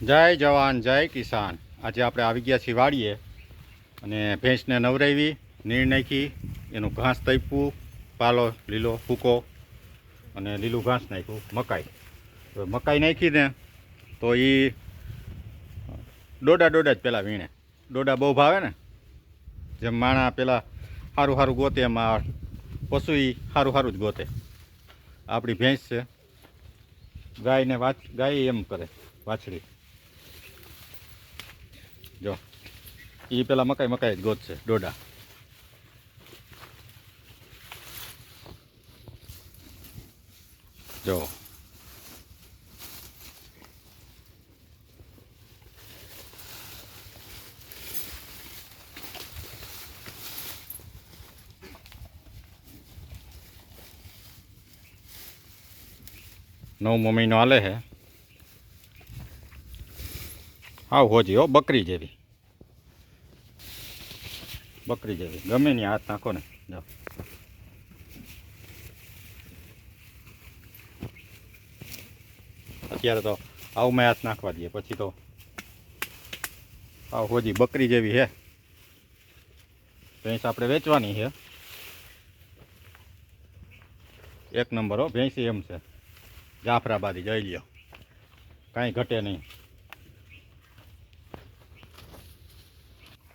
જય જવાન, જય કિસાન. આજે આપણે આવી ગયા છીએ વાડીએ અને ભેંસને નવરાવી નીર નાખી, એનું ઘાસ તપ્યું પાલો લીલો ફૂકો અને લીલું ઘાસ નાખ્યું, મકાઈ. હવે મકાઈ નાખીને તો એ ડોડા ડોડા જ પહેલાં વીણે. ડોડા બહુ ભાવે ને? જેમ માણા પહેલાં સારું સારું ગોતે, એમાં પશુ એ સારું સારું જ ગોતે. આપણી ભેંસ છે. ગાયને વાચ, ગાય એમ કરે, વાછડી. જો. એ પેલા મકાઈ મકાઈ જ ગોતશે ડોડા જો. નવમો મહિનો હાલે છે હાવ હોજી, હો, બકરી જેવી. બકરી જેવી. ગમે નહીં હાથ નાખો ને. જાઓ. અત્યારે તો આવું મેં હાથ નાખવા દઈએ, પછી તો આવ હોજી, બકરી જેવી હે. ભેંસ આપણે વેચવાની છે એક નંબર, હો, ભેંસી એમ છે. જાફરાબાદી, જઈ લ્યો. કાંઈ ઘટે નહીં.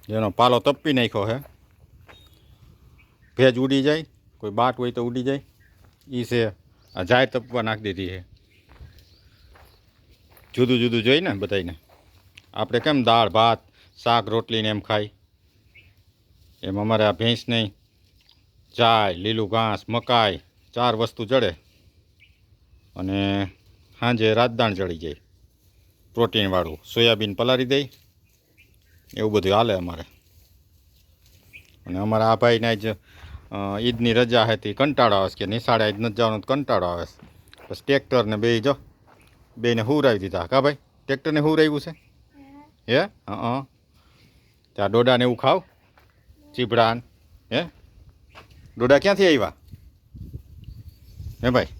જેનો પાલો તપી નાખ્યો છે. ભેજ ઉડી જાય, કોઈ બાટ હોય તો ઉડી જાય. એ છે, આ જાય તપવા નાખી દીધી છે. જુદું જુદું જોઈ ને બધાને આપણે કેમ દાળ, ભાત, શાક રોટલીને એમ ખાઈ? એમ અમારે આ ભેંસ નહીં. ચાય, લીલું ઘાસ, મકાઈ, ચાર વસ્તુ ચડે અને સાંજે રાજદાણ ચડી જાય. પ્રોટીનવાળું. સોયાબીન પલાળી દઈ. એવું બધું હાલે અમારે. અને અમારા આ ભાઈને જ ઈદની રજા હતી કંટાળો આવે છે કે નિશાળે ઈદ નથી જવાનું કંટાળો આવે છે. બસ ટ્રેક્ટરને બે જો બેને હુરાવી દીધા. કા ભાઈ ટ્રેક્ટરને હુરાવ્યું છે? હે? હા ત્યાં ડોડાને એવું ખાવ ચીભડાન હે? ડોડા ક્યાંથી આવ્યા? હે ભાઈ?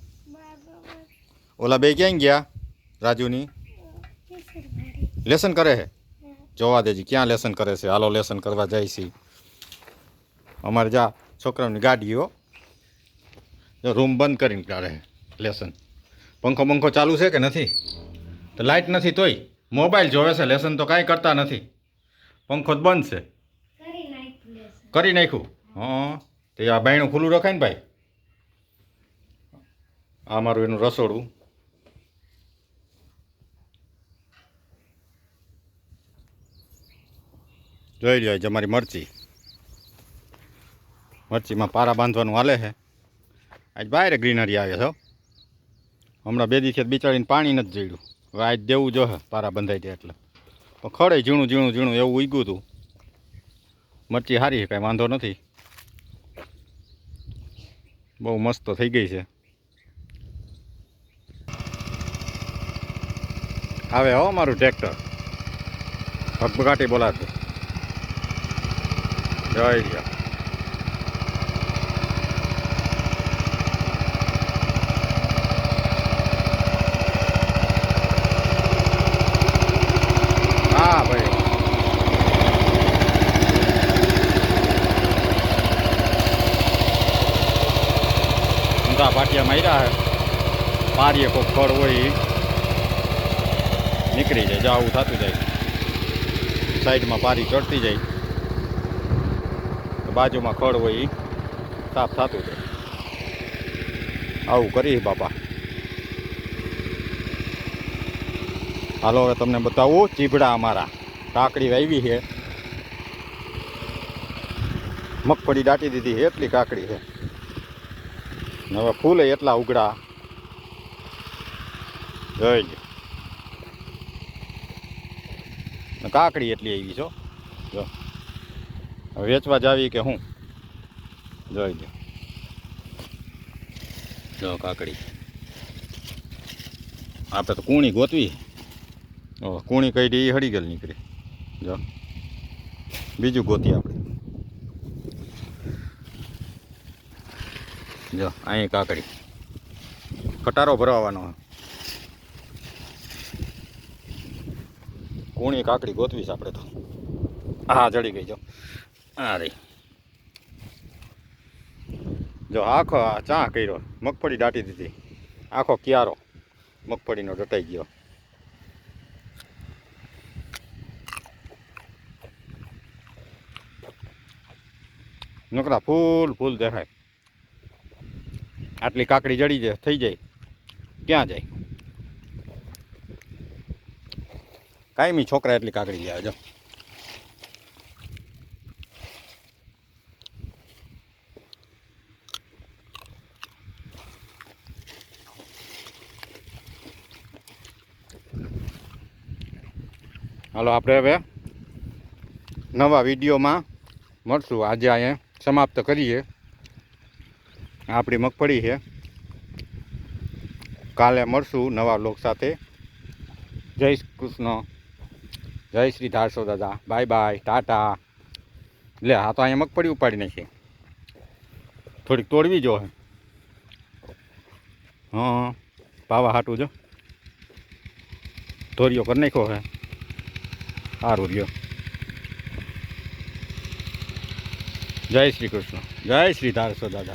ઓલા બે ક્યાં ગયા રાજુની? લેસન કરે છે જોવા દેજી, ક્યાં લેસન કરે છે? હાલો લેસન કરવા જાય છે. અમારે જા, છોકરાઓની ગાડીઓ રૂમ બંધ કરીને કાઢે લેસન પંખો પંખો ચાલુ છે કે નથી? તો લાઇટ નથી તોય. મોબાઈલ જોવે છે લેસન તો કાંઈ કરતા નથી. પંખો જ બંધ છે. કરી નાખ્યું. હા, તે આ બાયણું ખુલ્લું રખાય ને ભાઈ? આ મારું એનું રસોડું. જોઈ લ્યો તમારી મરચી. મરચીમાં પારા બાંધવાનું હાલે છે. આજ બહાર ગ્રીનરી આવે છે. હમણાં બે દિવસે બિચારીને પાણી નથી જોયું હવે આજ દેવું જો પારા બંધાઈ જાય એટલે. પણ ખડે ઝીણું ઝીણું ઝીણું એવું ઉગ્યું હતું. મરચી સારી છે, કાંઈ વાંધો નથી. બહુ મસ્ત થઈ ગઈ છે. આવે હો મારું ટ્રેક્ટર. ભગભગાટી બોલાતું જય જય ભાઈ ઊંધા પાટિયા માર્યા હે. પારીએ કોક ખડ હોય નીકળી જાય, જાવું થતું જાય. સાઈડમાં પારી ચડતી જાય. બાજુમાં ખડ હોય એ સાફ થતું છે. આવું કરી બાપા. હાલો, હવે તમને બતાવું ચીપડા અમારા. કાકડી વાવી છે. મગફળી દાટી દીધી છે, એટલી કાકડી છે. હવે ફૂલે એટલા ઉગડા જોઈ કાકડી એટલી આવી છો જો. વેચવા જાવી કે હું? જોઈ લો જો કાકડી. આપણે તો કૂણી ગોતવી. ઓહ કૂણી કઈ એ હળી ગયેલ નીકળી. જો. બીજું ગોતી આપણે. જો અહીં કાકડી. ખટારો ભરાવાનો કૂણી કાકડી ગોતવીશ આપણે તો. હા, જડી ગઈ, જો. રે જો આખો ચા કર્યો, મગફળી દાટી દીધી. આખો ક્યારો મગફળીનો દટાઈ ગયો. નકરા ફૂલ ફૂલ દેખાય. આટલી કાકડી જડી જાય થઈ જાય, ક્યાં જાય? કાયમી છોકરા એટલી કાકડી લે આવજો હાલો, આપણે હવે નવા વિડીયોમાં મળશું. આજે અહીંયા સમાપ્ત કરીએ. આપણી મગફળી છે. કાલે મળશું નવા લોક સાથે. જય કૃષ્ણ. જય શ્રી ધારસો દાદા. Bye bye. ટાટા. લે હા તો અહીંયા મગફળી ઉપાડી નાખી. થોડીક તોડવી જો હે. પાવા હાટું જો. ધોરિયો કરી નાખ્યો હે. સારું રહ્યો. જય શ્રી કૃષ્ણ. જય શ્રી ધારસો દાદા.